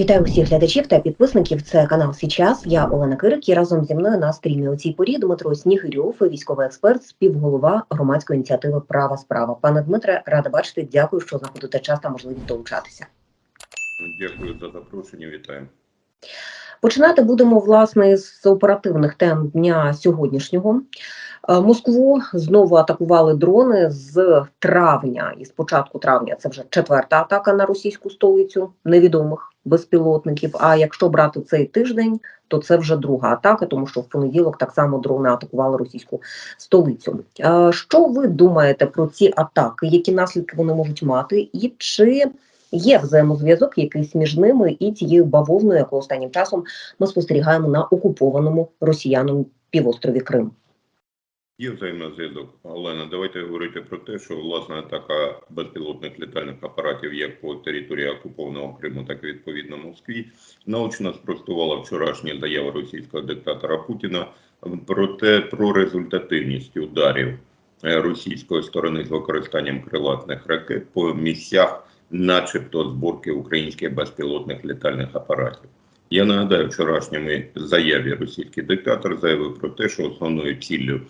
Вітаю усіх глядачів та підписників. Це канал Січас. Я Олена Кирик і разом зі мною на стрімі у цій порі Дмитро Снігирьов, військовий експерт, співголова громадської ініціативи Права справа. Пане Дмитре, рада бачити. Дякую, що знаходите час та можливість долучатися. Дякую за запрошення. Вітаю. Починати будемо власне з оперативних тем дня сьогоднішнього. Е, Москву знову атакували дрони з травня, і з початку травня це вже четверта атака на російську столицю невідомих безпілотників. А якщо брати цей тиждень, то це вже друга атака, тому що в понеділок так само дрони атакували російську столицю. Е, Що ви думаєте про ці атаки? Які наслідки вони можуть мати, і чи є взаємозв'язок якийсь між ними і тією бавовною, яку останнім часом ми спостерігаємо на окупованому росіянам півострові Крим? Є взаємозв'язок. Олена, давайте говорити про те, що власне атака безпілотних літальних апаратів як по території окупованого Криму, так і відповідно Москві, наочно спростувала вчорашні заяви російського диктатора Путіна про те, про результативність ударів е, російської сторони з використанням крилатних ракет по місцях, начебто зборки українських безпілотних літальних апаратів. Я нагадаю, вчорашньому заяві російський диктатор заявив про те, що основною ціллю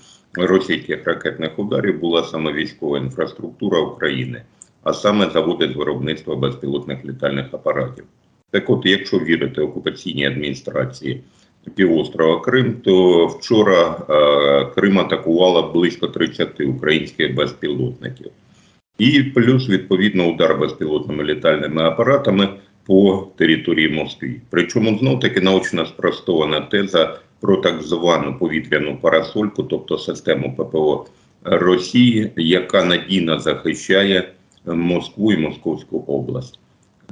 російських ракетних ударів була саме військова інфраструктура України, а саме заводи з виробництва безпілотних літальних апаратів. Так от, якщо вірити окупаційній адміністрації півострова Крим, то вчора е, Крим атакувала близько 30 українських безпілотників. І плюс, відповідно, удар безпілотними літальними апаратами по території Москви. Причому знов таки научно спростована теза про так звану повітряну парасольку, тобто систему ППО Росії, яка надійно захищає Москву і Московську область.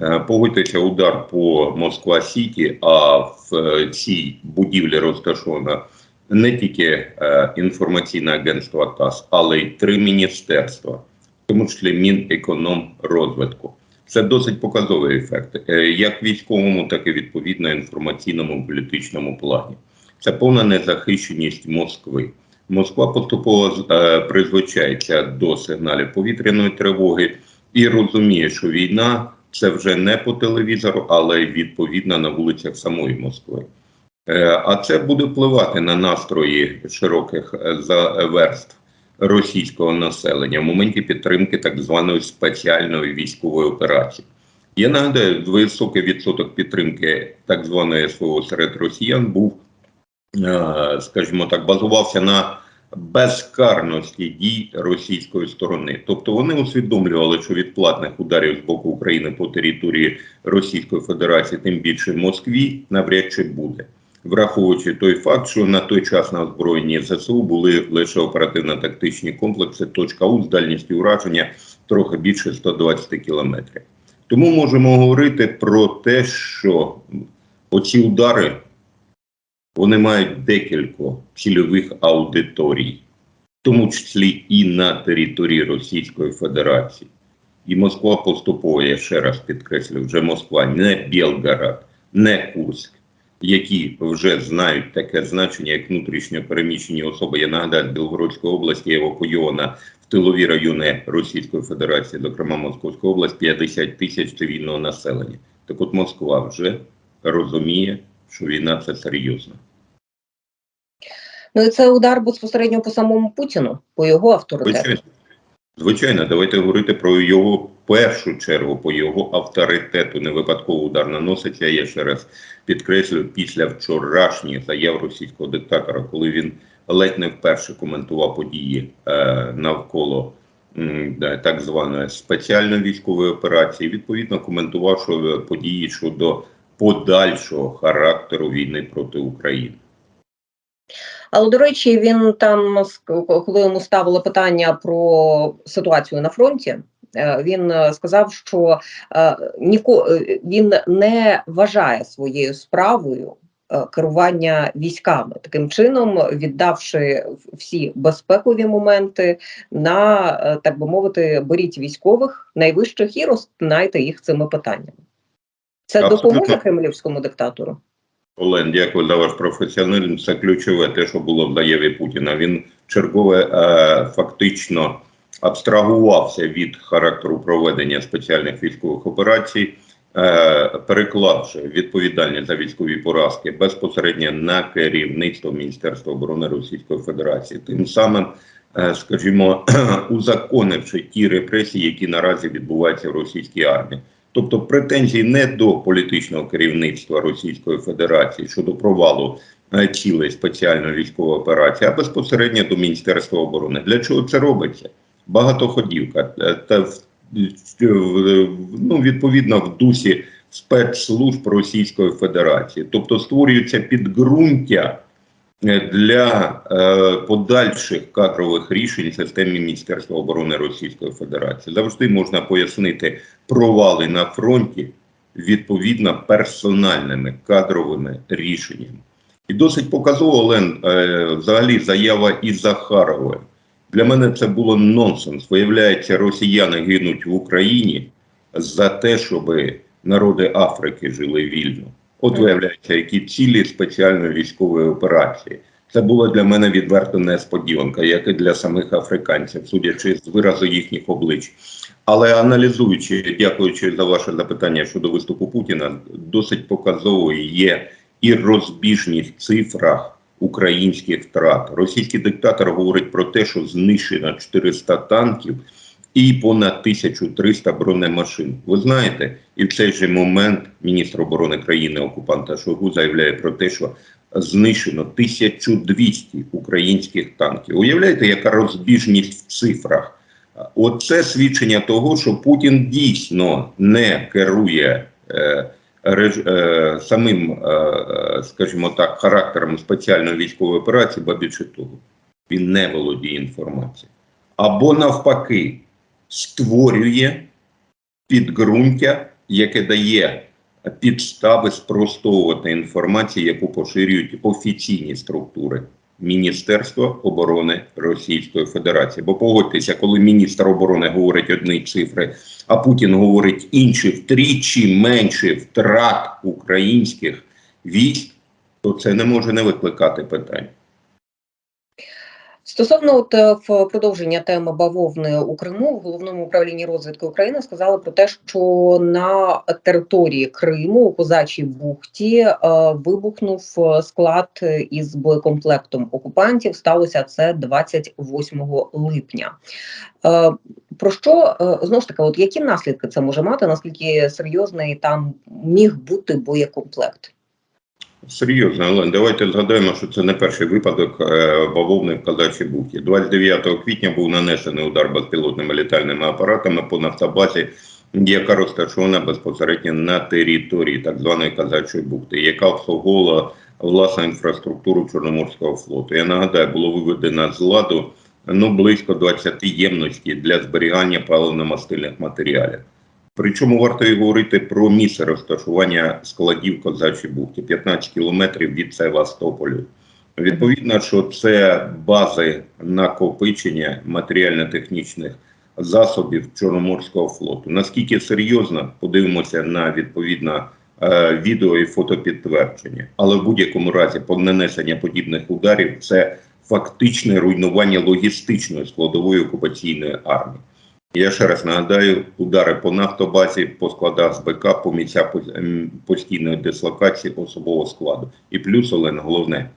Е, Погодьтеся, удар по Москва Сіті, а в е, цій будівлі розташовано не тільки е, інформаційне агентство ТАСС, але й три міністерства, в тому числі Мінекономрозвитку. Це досить показовий ефект, як військовому, так і відповідно інформаційному політичному плані. Це повна незахищеність Москви. Москва поступово е, призвичається до сигналів повітряної тривоги і розуміє, що війна це вже не по телевізору, але відповідно на вулицях самої Москви. Е, а це буде впливати на настрої широких е, верств російського населення в моменті підтримки так званої спеціальної військової операції. Я нагадаю, високий відсоток підтримки так званої СВО серед росіян був, скажімо так, базувався на безкарності дій російської сторони. Тобто вони усвідомлювали, що відплатних ударів з боку України по території Російської Федерації, тим більше в Москві, навряд чи буде враховуючи той факт, що на той час на озброєнні ЗСУ були лише оперативно-тактичні комплекси точка У з дальністю ураження трохи більше 120 кілометрів. Тому можемо говорити про те, що оці удари вони мають декілька цільових аудиторій, в тому числі і на території Російської Федерації. І Москва поступово, я ще раз підкреслю, вже Москва, не Білгород, не Курськ які вже знають таке значення, як внутрішньо переміщені особи. Я нагадаю, Білгородської області евакуйована в тилові райони Російської Федерації, зокрема Московська область, 50 тисяч цивільного населення. Так от Москва вже розуміє, що війна це серйозно. Ну і це удар безпосередньо по самому Путіну, по його авторитету. Звичайно, звичайно, давайте говорити про його першу чергу, по його авторитету. Не випадково удар наноситься. Я ще раз підкреслюю після вчорашніх заяв російського диктатора, коли він ледь не вперше коментував події е, навколо так званої спеціальної військової операції. Відповідно, коментував що події щодо подальшого характеру війни проти України. Але до речі, він там коли йому ставили питання про ситуацію на фронті. е, Він е, сказав, що е, ніко він не вважає своєю справою керування військами, таким чином віддавши всі безпекові моменти на так би мовити, беріть військових найвищих і розтинайте їх цими питаннями. Це Абсолютно. допоможе кремлівському диктатору. Олен, дякую за ваш професіоналізм. Це ключове те, що було в заяві Путіна. Він чергове е, фактично абстрагувався від характеру проведення спеціальних військових операцій е, переклавши відповідальність за військові поразки безпосередньо на керівництво Міністерства оборони Російської Федерації, тим самим, е, скажімо, узаконивши ті репресії, які наразі відбуваються в російській армії. Тобто претензії не до політичного керівництва Російської Федерації щодо провалу е, цілей спеціальної військової операції, а безпосередньо до Міністерства оборони. Для чого це робиться? Багатоходівка е, та в- ну, відповідно в дусі спецслужб Російської Федерації, тобто створюється підґрунтя для е, подальших кадрових рішень системі Міністерства оборони Російської Федерації. Завжди можна пояснити провали на фронті відповідно персональними кадровими рішеннями. І досить показово, Олен, е, взагалі заява із Захарової. Для мене це було нонсенс. Виявляється, росіяни гинуть в Україні за те, щоб народи Африки жили вільно. От виявляється, які цілі спеціальної військової операції. Це була для мене відверто несподіванка, як і для самих африканців, судячи з виразу їхніх облич. Але аналізуючи, дякуючи за ваше запитання щодо виступу Путіна, досить показовою є і розбіжність в цифрах українських втрат. Російський диктатор говорить про те, що знищено 400 танків і понад 1300 бронемашин. Ви знаєте, і в цей же момент міністр оборони країни окупанта Шойгу заявляє про те, що знищено 1200 українських танків. Уявляєте, яка розбіжність в цифрах? Оце свідчення того, що Путін дійсно не керує е, е, самим, е, скажімо так, характером спеціальної військової операції, ба більше того, він не володіє інформацією. Або навпаки, створює підґрунтя, яке дає підстави спростовувати інформацію, яку поширюють офіційні структури Міністерства оборони Російської Федерації. Бо погодьтеся, коли міністр оборони говорить одні цифри, а Путін говорить інші втричі менше втрат українських військ, то це не може не викликати питань. Стосовно от е, в продовження теми бавовни у Криму в головному управлінні розвідки України сказали про те, що на території Криму у Козачій бухті е, вибухнув е, склад із боєкомплектом окупантів. Сталося це 28 липня. Е, про що е, знову ж таки, от які наслідки це може мати? Наскільки серйозний там міг бути боєкомплект? Серйозно, Олен, давайте згадаємо, що це не перший випадок е, бавовни в Казачій бухті. 29 квітня був нанесений удар безпілотними літальними апаратами по нафтобазі, яка розташована безпосередньо на території так званої Казачої бухти, яка обслуговувала власну інфраструктуру Чорноморського флоту. Я нагадаю, було виведено з ладу ну, близько 20 ємностей для зберігання паливно-мастильних матеріалів. Причому варто і говорити про місце розташування складів Козачої бухти 15 кілометрів від Севастополю. Відповідно, що це бази накопичення матеріально-технічних засобів Чорноморського флоту. Наскільки серйозно подивимося на відповідно е, відео і фотопідтвердження, але в будь-якому разі по нанесення подібних ударів це фактичне руйнування логістичної складової окупаційної армії. Я ще раз нагадаю, удари по нафтобазі, по складах з БК, по місцях ем, постійної дислокації особового складу. І плюс, Олена, головне,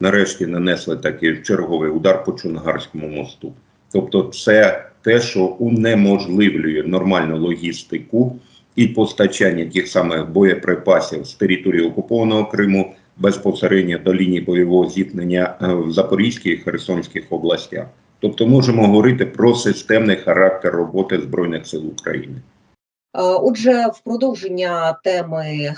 нарешті нанесли такий черговий удар по Чунгарському мосту. Тобто, це те, що унеможливлює нормальну логістику і постачання тих самих боєприпасів з території окупованого Криму безпосередньо до лінії бойового зіткнення е, в Запорізькій і Херсонських областях. Тобто можемо говорити про системний характер роботи Збройних сил України. Е, Отже, в продовження теми е,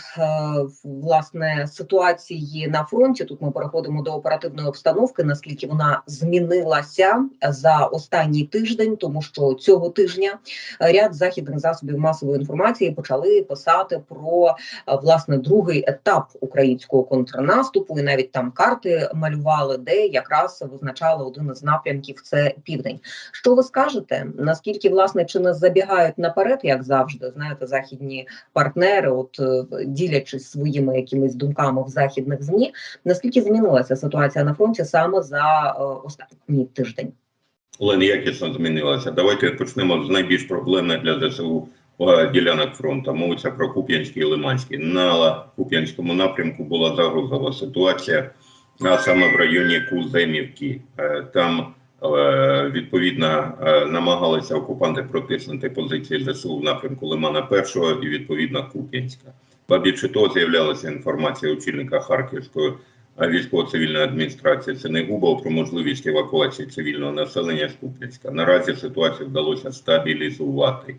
власне ситуації на фронті, тут ми переходимо до оперативної обстановки, наскільки вона змінилася за останній тиждень, тому що цього тижня ряд західних засобів масової інформації почали писати про е, власне другий етап українського контрнаступу, і навіть там карти малювали, де якраз визначали один із напрямків це південь. Що ви скажете? Наскільки власне чи не забігають наперед, як завжди, знаєте, західні партнери, от е, ділячись своїми якимись думками в західних змі, наскільки змінилася ситуація на фронті саме за е, останній тиждень? Олена якісно змінилася. Давайте почнемо з найбільш проблемної для ЗСУ е, ділянок фронту. Мовиться про Куп'янський і Лиманський. На Куп'янському напрямку була загрозова ситуація, а саме в районі Куземівки. Е, Там е, відповідно е, намагалися окупанти протиснути позиції ЗСУ в напрямку Лимана Першого і відповідно Куп'янська. Ба більше того, з'являлася інформація очільника Харківської е, військово-цивільної адміністрації Сенегубов про можливість евакуації цивільного населення з Куп'янська. Наразі ситуацію вдалося стабілізувати.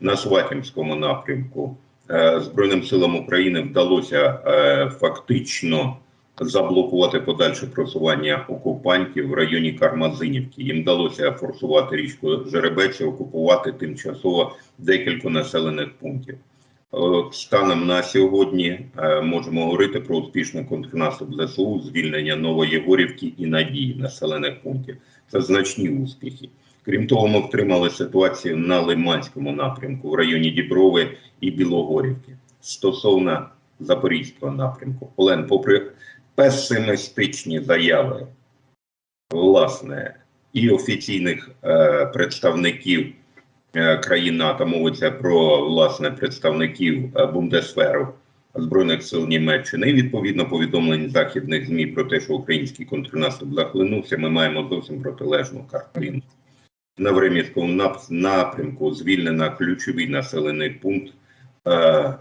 На Сватімському напрямку е, Збройним силам України вдалося фактично заблокувати подальше просування окупантів в районі Кармазинівки. Їм вдалося форсувати річку Жеребець і окупувати тимчасово декілька населених пунктів. Е, Станом на сьогодні е, можемо говорити про успішний контрнаступ ЗСУ, звільнення Новоєгорівки і Надії населених пунктів. Це значні успіхи. Крім того, ми втримали ситуацію на Лиманському напрямку в районі Діброви і Білогорівки. Стосовно Запорізького напрямку, Олен, попри песимістичні заяви, власне, і офіційних е, представників е, країн НАТО, мовиться про власне представників е, Бундесферу Збройних сил Німеччини, і відповідно повідомлень західних ЗМІ про те, що український контрнаступ захлинувся, ми маємо зовсім протилежну картину. На Времівському напрямку звільнено ключовий населений пункт е,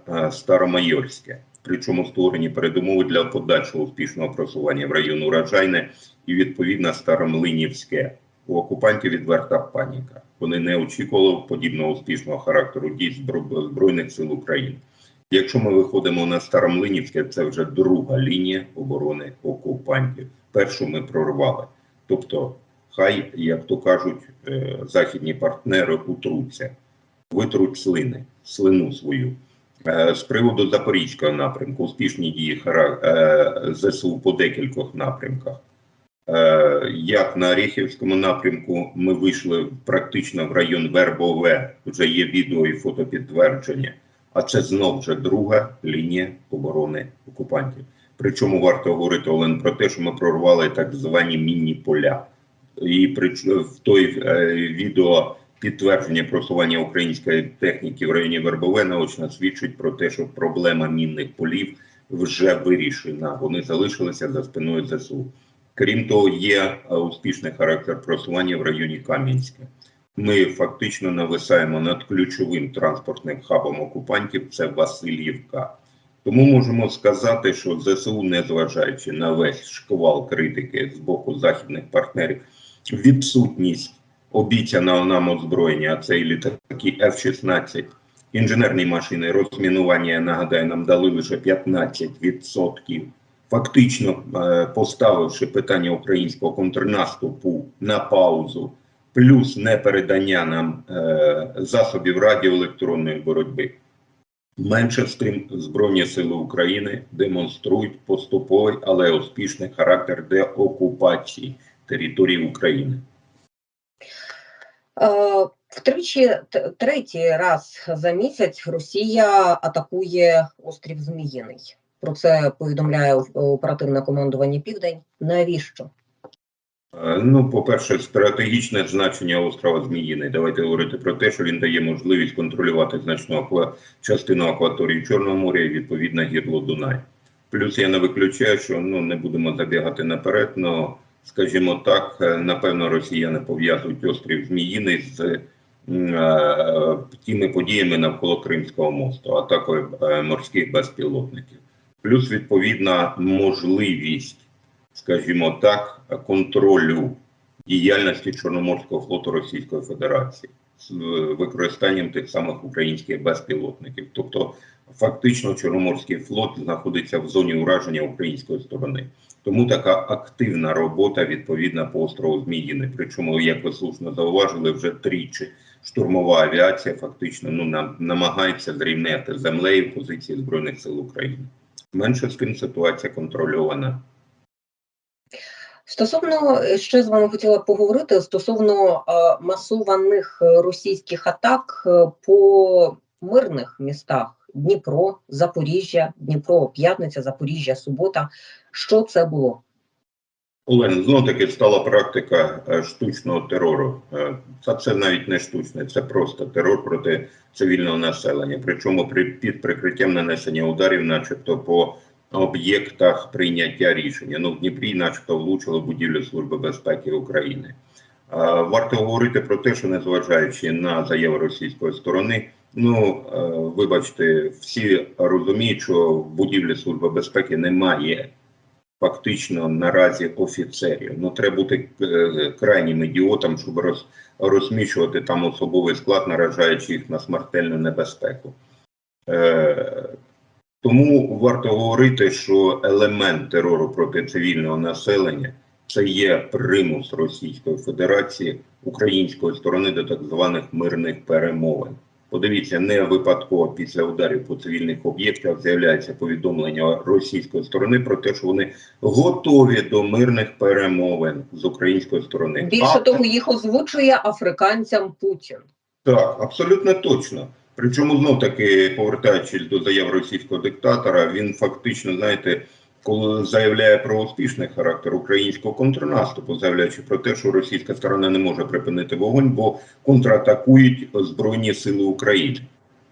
е, Старомайорське. Причому створені передумови для подальшого успішного просування в район Урожайне і відповідно Старомлинівське. У окупантів відверта паніка. Вони не очікували подібного успішного характеру дій Збро- Збройних сил України. Якщо ми виходимо на Старомлинівське, це вже друга лінія оборони окупантів. Першу ми прорвали. Тобто, хай, як то кажуть, е, західні партнери утруться, витруть слини, слину свою. Е, З приводу Запорізького напрямку, успішні дії е, ЗСУ по декількох напрямках. Е, Як на Оріхівському напрямку ми вийшли практично в район Вербове, вже є відео і фотопідтвердження, а це знов вже друга лінія оборони окупантів. Причому варто говорити Олен про те, що ми прорвали так звані мінні поля. І в той відео підтвердження просування української техніки в районі Вербове наочно свідчить про те, що проблема мінних полів вже вирішена. Вони залишилися за спиною ЗСУ. Крім того, є е, успішний характер просування в районі Кам'янська. Ми фактично нависаємо над ключовим транспортним хабом окупантів. Це Васильівка. Тому можемо сказати, що ЗСУ, незважаючи на весь шквал критики з боку західних партнерів, відсутність обіцяного нам озброєння, а це і літаки F-16, інженерні машини, розмінування, я нагадаю, нам дали лише 15%. Фактично е, поставивши питання українського контрнаступу на паузу, плюс непередання нам е, засобів радіоелектронної боротьби. Менше тим, Збройні сили України демонструють поступовий, але успішний характер деокупації території України. Е, Втричі третій раз за місяць Росія атакує острів Зміїний. Про це повідомляє оперативне командування Південь. Навіщо? Е, Ну, по-перше, стратегічне значення острова Зміїний. Давайте говорити про те, що він дає можливість контролювати значну аква... частину акваторії Чорного моря і відповідно гірло Дунай. Плюс я не виключаю, що ну не будемо забігати наперед, але, скажімо так, е, напевно, росіяни пов'язують острів Зміїний з е, тими подіями навколо Кримського мосту, атакою е, морських безпілотників. Плюс відповідна можливість скажімо так, контролю діяльності Чорноморського флоту Російської Федерації з використанням тих самих українських безпілотників. Тобто, фактично, Чорноморський флот знаходиться в зоні ураження української сторони. Тому така активна робота відповідна по острову Зміїни. Причому, як ви слушно зауважили, вже тричі штурмова авіація фактично ну нам намагається зрівняти землею позиції збройних сил України. Менше з тим ситуація контрольована. Стосовно ще з вами хотіла поговорити стосовно е, масованих російських атак е, по мирних містах Дніпро, Запоріжжя, Дніпро, П'ятниця, Запоріжжя, Субота. Що це було? Олен, знов таки стала практика е, штучного терору. Це, це навіть не штучне, це просто терор проти цивільного населення. Причому при, під прикриттям нанесення ударів, начебто по об'єктах прийняття рішення. Ну, в Дніпрі, начебто, влучили будівлю Служби безпеки України. Е, Варто говорити про те, що незважаючи на заяви російської сторони, ну е, вибачте, всі розуміють, що в будівлі Служби безпеки немає фактично наразі офіцерів. Ну треба бути е, крайнім ідіотом, щоб роз, розміщувати там особовий склад, наражаючи їх на смертельну небезпеку. Е, тому варто говорити, що елемент терору проти цивільного населення це є примус Російської Федерації української сторони до так званих мирних перемовин. Подивіться, не випадково після ударів по цивільних об'єктах з'являється повідомлення російської сторони про те, що вони готові до мирних перемовин з української сторони. Більше А- того, їх озвучує африканцям Путін. так, абсолютно точно. Причому знов таки, повертаючись до заяв російського диктатора, він фактично, знаєте, коли заявляє про успішний характер українського контрнаступу, заявляючи про те, що російська сторона не може припинити вогонь, бо контратакують Збройні Сили України.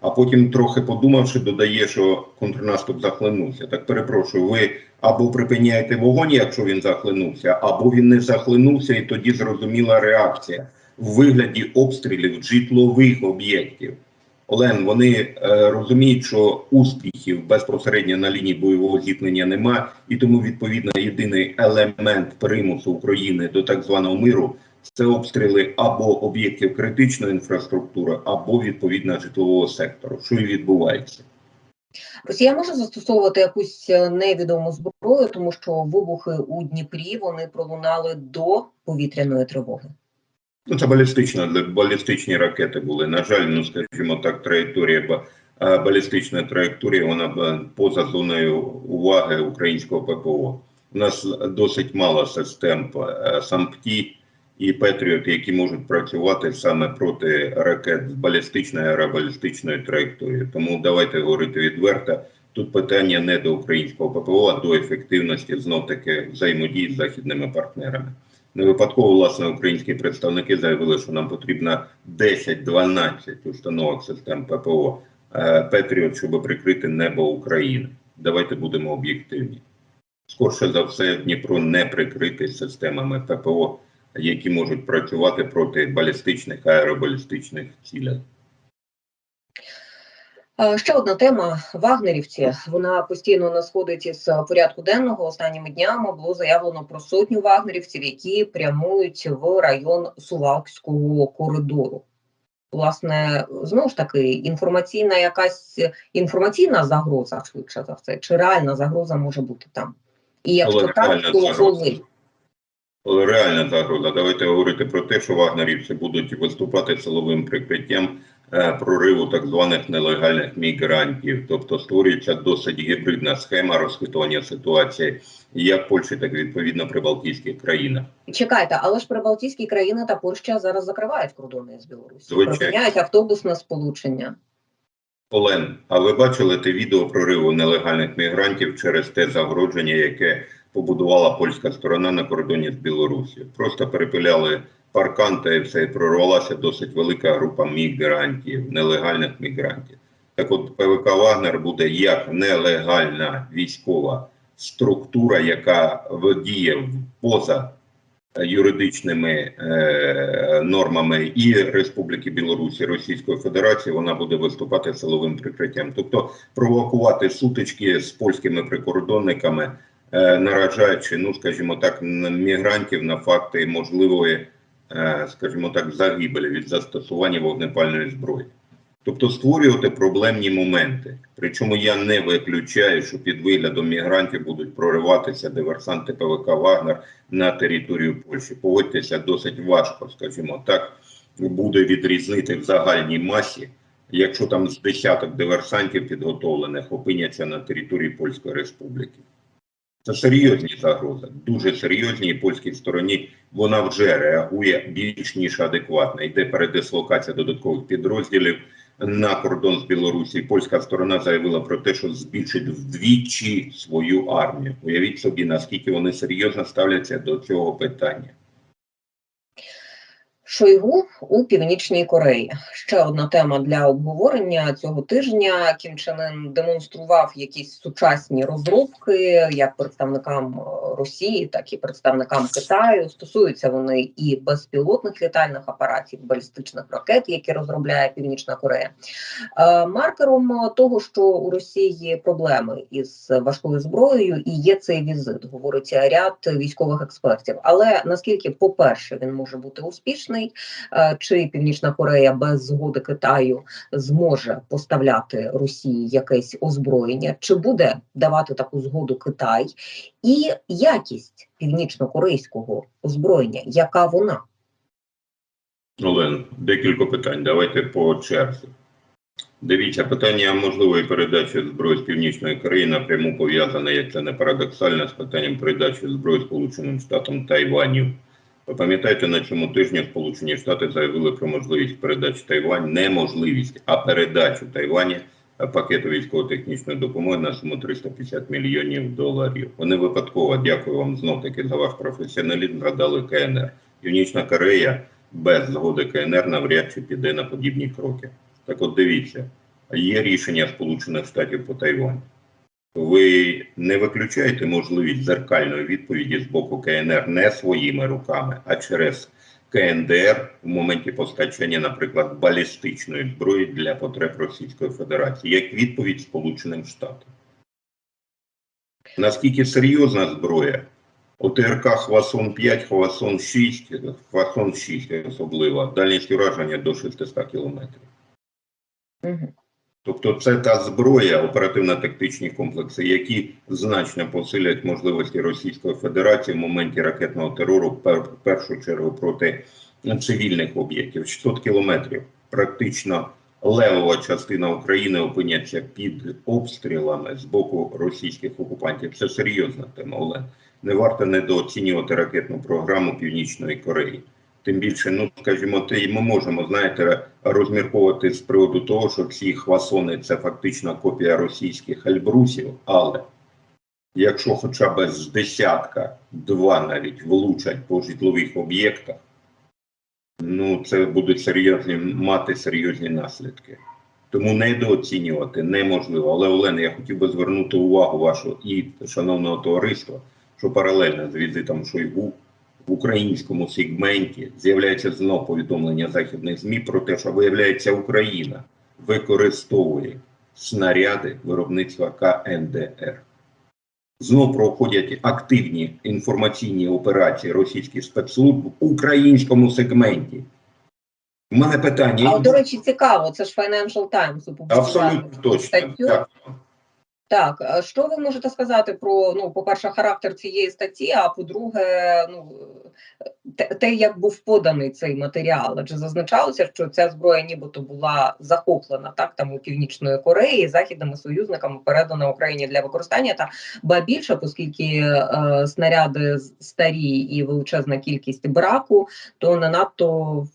А потім, трохи подумавши, додає, що контрнаступ захлинувся. Так перепрошую, ви або припиняєте вогонь, якщо він захлинувся, або він не захлинувся, і тоді зрозуміла реакція в вигляді обстрілів житлових об'єктів. Олен, вони е, розуміють, що успіхів безпосередньо на лінії бойового зіткнення немає, і тому відповідно єдиний елемент примусу України до так званого миру це обстріли або об'єктів критичної інфраструктури, або відповідно житлового сектору, що і відбувається. Росія може застосовувати якусь е, невідому зброю, тому що вибухи у Дніпрі вони пролунали до повітряної тривоги. Ну, це балістична, балістичні ракети були. На жаль, ну скажімо так, траєкторія ба- балістична траєкторія, вона поза зоною уваги українського ППО. У нас досить мало систем е, САМПТІ і Петріот, які можуть працювати саме проти ракет з балістичною і аеробалістичною траєкторією. Тому давайте говорити відверто. Тут питання не до українського ППО, а до ефективності знов таки взаємодії з західними партнерами. Не випадково власне українські представники заявили, що нам потрібно 10-12 установок систем ППО е, Петріот, щоб прикрити небо України. Давайте будемо об'єктивні. Скорше за все, Дніпро не прикритий системами ППО, які можуть працювати проти балістичних аеробалістичних цілей. Е, Ще одна тема вагнерівці. Вона постійно не сходить із порядку денного. Останніми днями було заявлено про сотню вагнерівців, які прямують в район Сувалкського коридору. Власне, знову ж таки, інформаційна якась інформаційна загроза, швидше за все, чи реальна загроза може бути там? І якщо Але так, то коли? Але реальна загроза. Давайте говорити про те, що вагнерівці будуть виступати силовим прикриттям е, прориву так званих нелегальних мігрантів. Тобто створюється досить гібридна схема розхитування ситуації як в Польщі, так і відповідно при Балтійських країнах. Чекайте, але ж прибалтійські країни та Польща зараз закривають кордони з Білорусі, Звичайно. припиняють автобусне сполучення. Олен, а ви бачили те відео прориву нелегальних мігрантів через те загородження, яке побудувала польська сторона на кордоні з Білорусі? Просто перепиляли паркан та все, і прорвалася досить велика група мігрантів, нелегальних мігрантів. Так от ПВК Вагнер буде як нелегальна військова структура, яка діє поза юридичними е, нормами і Республіки Білорусі, Російської Федерації, вона буде виступати силовим прикриттям, тобто провокувати сутички з польськими прикордонниками, е, наражаючи, ну скажімо так, мігрантів на факти можливої, е, скажімо так, загибелі від застосування вогнепальної зброї. Тобто створювати проблемні моменти. Причому я не виключаю, що під виглядом мігрантів будуть прориватися диверсанти ПВК Вагнер на територію Польщі. Погодьтеся, досить важко, скажімо так, буде відрізнити в загальній масі, якщо там з десяток диверсантів підготовлених опиняться на території Польської Республіки. Це серйозні загрози, дуже серйозні, і польській стороні вона вже реагує більш ніж адекватно. Йде передислокація додаткових підрозділів. на кордон з Білорусі. Польська сторона заявила про те, що збільшить вдвічі свою армію. Уявіть собі, наскільки вони серйозно ставляться до цього питання. Шойгу у північній Кореї. Ще одна тема для обговорення цього тижня. Кім Чен Ын демонстрував якісь сучасні розробки як представникам е, Росії, так і представникам Китаю. Стосуються вони і безпілотних літальних апаратів, балістичних ракет, які розробляє Північна Корея. Е, Маркером того, що у Росії проблеми із важкою зброєю, і є цей візит, говорить ряд військових експертів. Але наскільки, по-перше, він може бути успішний, е, чи Північна Корея без згоди Китаю зможе поставляти Росії якесь озброєння, чи буде давати таку згоду Китай, і якість північно-корейського озброєння, яка вона? Олен, декілька питань. Давайте по черзі. Дивіться, питання можливої передачі зброї з Північної Кореї напряму пов'язане, як це не парадоксально, з питанням передачі зброї Сполученим Штатам Тайваню. Ви пам'ятаєте, на цьому тижні Сполучені Штати заявили про можливість передачі Тайвань, не можливість, а передачу Тайвані пакету військово-технічної допомоги на суму 350 мільйонів доларів. Вони випадково, дякую вам знов таки за ваш професіоналізм, згадали КНР. Північна Корея без згоди КНР навряд чи піде на подібні кроки. Так от дивіться, є рішення Сполучених Штатів по Тайваню. Ви не виключаєте можливість зеркальної відповіді з боку КНР не своїми руками, а через КНДР в моменті постачання, наприклад, балістичної зброї для потреб Російської Федерації, як відповідь Сполученим Штатам. Наскільки серйозна зброя? ОТРК Хвасон 5, Хвасон 6, Хвасон 6 особливо, дальність ураження до 600 кілометрів. Тобто це та зброя, оперативно-тактичні комплекси, які значно посилять можливості Російської Федерації в моменті ракетного терору, в першу чергу проти цивільних об'єктів. 600 кілометрів. Практично левова частина України опиняться під обстрілами з боку російських окупантів. Це серйозна тема, Олен. Не варто недооцінювати ракетну програму Північної Кореї. Тим більше, ну скажімо, те, ми можемо, знаєте, розмірковувати з приводу того, що ці хвасони це фактично копія російських альбрусів, але якщо хоча б з десятка, два навіть влучать по житлових об'єктах, ну це будуть серйозні мати серйозні наслідки. Тому недооцінювати неможливо. Але Олена, я хотів би звернути увагу вашу і шановного товариства, що паралельно з візитом Шойгу в українському сегменті з'являється знов повідомлення західних ЗМІ про те, що виявляється Україна використовує снаряди виробництва КНДР. Знов проходять активні інформаційні операції російських спецслужб в українському сегменті. У мене питання. А до речі, цікаво, це ж Financial Times опублікували Абсолютно точно. статтю. Дякую. Так, що ви можете сказати про ну, по-перше, характер цієї статті, а по-друге, ну те, те, як був поданий цей матеріал, адже зазначалося, що ця зброя нібито була захоплена так там у північної Кореї західними союзниками передана Україні для використання. Та ба більше, оскільки е, снаряди старі і величезна кількість браку, то не надто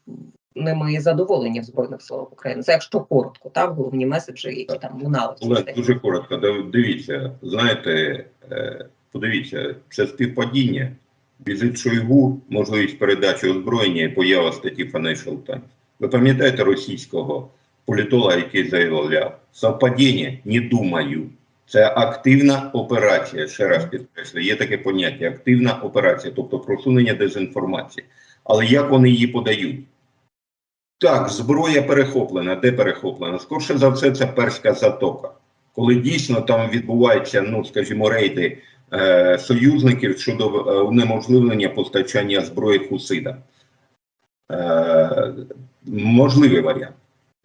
ними задоволені в збройних силах України. Це якщо коротко, так головні меседжі, які там лунали Олег, дуже коротко. Дивіться, знаєте, е, подивіться, це співпадіння. Візит Шойгу, можливість передачі озброєння і поява статті Financial Times. Ви пам'ятаєте російського політолога, який заявляв, совпадіння, не думаю. Це активна операція. Ще раз підкреслюю, є таке поняття активна операція, тобто просунення дезінформації. Але як вони її подають? Так, зброя перехоплена. Де перехоплена? Скорше за все, це перська затока. Коли дійсно там відбуваються, ну скажімо, рейди е, союзників щодо е, унеможливлення постачання зброї хусидам. Е, можливий варіант.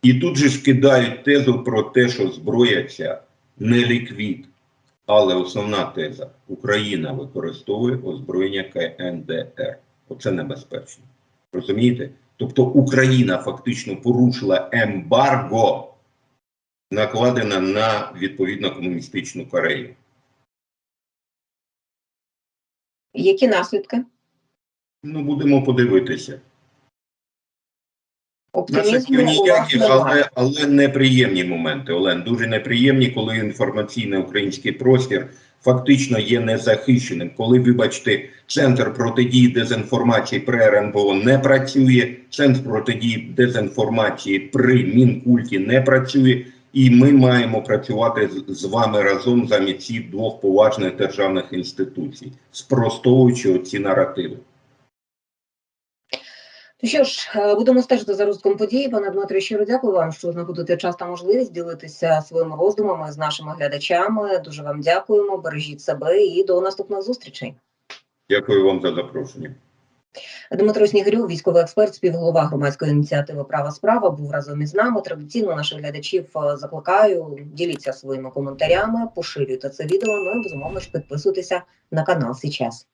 І тут же ж кидають тезу про те, що зброя ця не ліквід. Але основна теза: Україна використовує озброєння КНДР. Оце небезпечно. Розумієте? Тобто Україна фактично порушила ембарго, накладене на відповідно комуністичну Корею. Які наслідки? Ну, будемо подивитися. Оптимізму Наслідків ніяких, але, але неприємні моменти. Олен, дуже неприємні, коли інформаційний український простір фактично є незахищеним. Коли, вибачте, центр протидії дезінформації при РНБО не працює, центр протидії дезінформації при Мінкульті не працює, і ми маємо працювати з, вами разом замість цих двох поважних державних інституцій, спростовуючи ці наративи. Ну Що ж, е, будемо стежити за розвитком подій. Пане Дмитре, щиро дякую вам, що знаходите час та можливість ділитися своїми роздумами з нашими глядачами. Дуже вам дякуємо. Бережіть себе і до наступних зустрічей. Дякую вам за запрошення. Дмитро Снігирьов, військовий експерт, співголова громадської ініціативи Права справа, був разом із нами. Традиційно наших глядачів е, закликаю діліться своїми коментарями, поширюйте це відео. Ну і безумовно ж підписуйтеся на канал Січас.